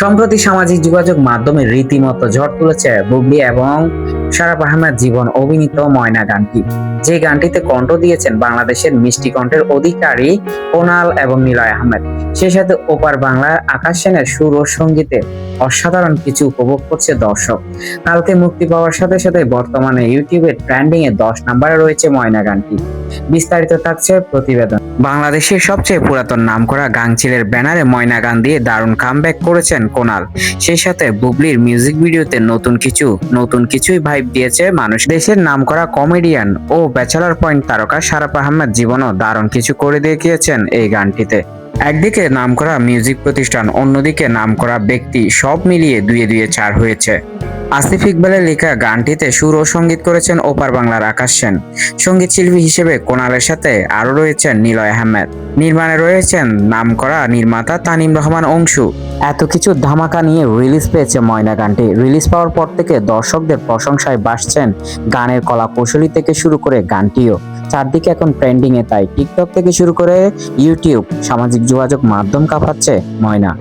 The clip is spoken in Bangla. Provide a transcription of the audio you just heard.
সম্প্রতি সামাজিক যোগাযোগ মাধ্যমে রীতিমতো ঝড় তুলেছে বুবলি এবং সারাপ আহমেদ জীবন অভিনীত ময়না গানটি। যে গানটিতে কণ্ঠ দিয়েছেন বাংলাদেশের মিষ্টি কণ্ঠের অধিকারী কোনাল এবং নিলয় আহমেদ। সেই সাথে ওপার বাংলার আকাশ সেনের সুর ও সঙ্গীতে অসাধারণ কিছু উপভোগ করছে দর্শক। কালকে মুক্তি পাওয়ার সাথে সাথে বর্তমানে ইউটিউবে ট্রেন্ডিং এ দশ নম্বরে রয়েছে ময়না গানটি। বিস্তারিত থাকছে প্রতিবেদন। বাংলাদেশের সবচেয়ে পুরাতন নামকরা গাংচিলের ব্যানারে ময়না গান দিয়ে দারুণ কামব্যাক করেছেন কোনাল। সেই সাথে বুবলির মিউজিক ভিডিওতে নতুন কিছু, নতুন কিছুই ভাইব দিয়েছে মানুষ। দেশের নাম করা কমেডিয়ান ও ব্যাচেলার পয়েন্ট তারকা সারাপ আহমেদ জীবনও দারুণ কিছু করে দেখিয়েছেন এই গানটিতে। একদিকে নাম করা মিউজিক প্রতিষ্ঠান, অন্যদিকে নাম করা ব্যক্তি সব মিলিয়ে দুয়ে দুয়ে চার হয়েছে। আসিফ ইকবালের লেখা গানটিতে সুর ও সংগীত করেছেন ওপার বাংলার আকাশ সেন। সংগীত শিল্পী হিসেবে কোনালের সাথে আরও রয়েছেন নিলয় আহমেদ। নির্মাণে রয়েছেন নামকরা নির্মাতা তানিম রহমান অংশু। এত কিছু ধামাকা নিয়ে রিলিজ পেয়েছে ময়না গানটি। রিলিজ পাওয়ার পর থেকে দর্শকদের প্রশংসায় বাসছেন গানের কলা কৌশলী থেকে শুরু করে গানটিও। চারদিকে এখন ট্রেন্ডিং এ তাই টিকটক থেকে শুরু করে ইউটিউব, সামাজিক যোগাযোগ মাধ্যম কাঁপাচ্ছে ময়না।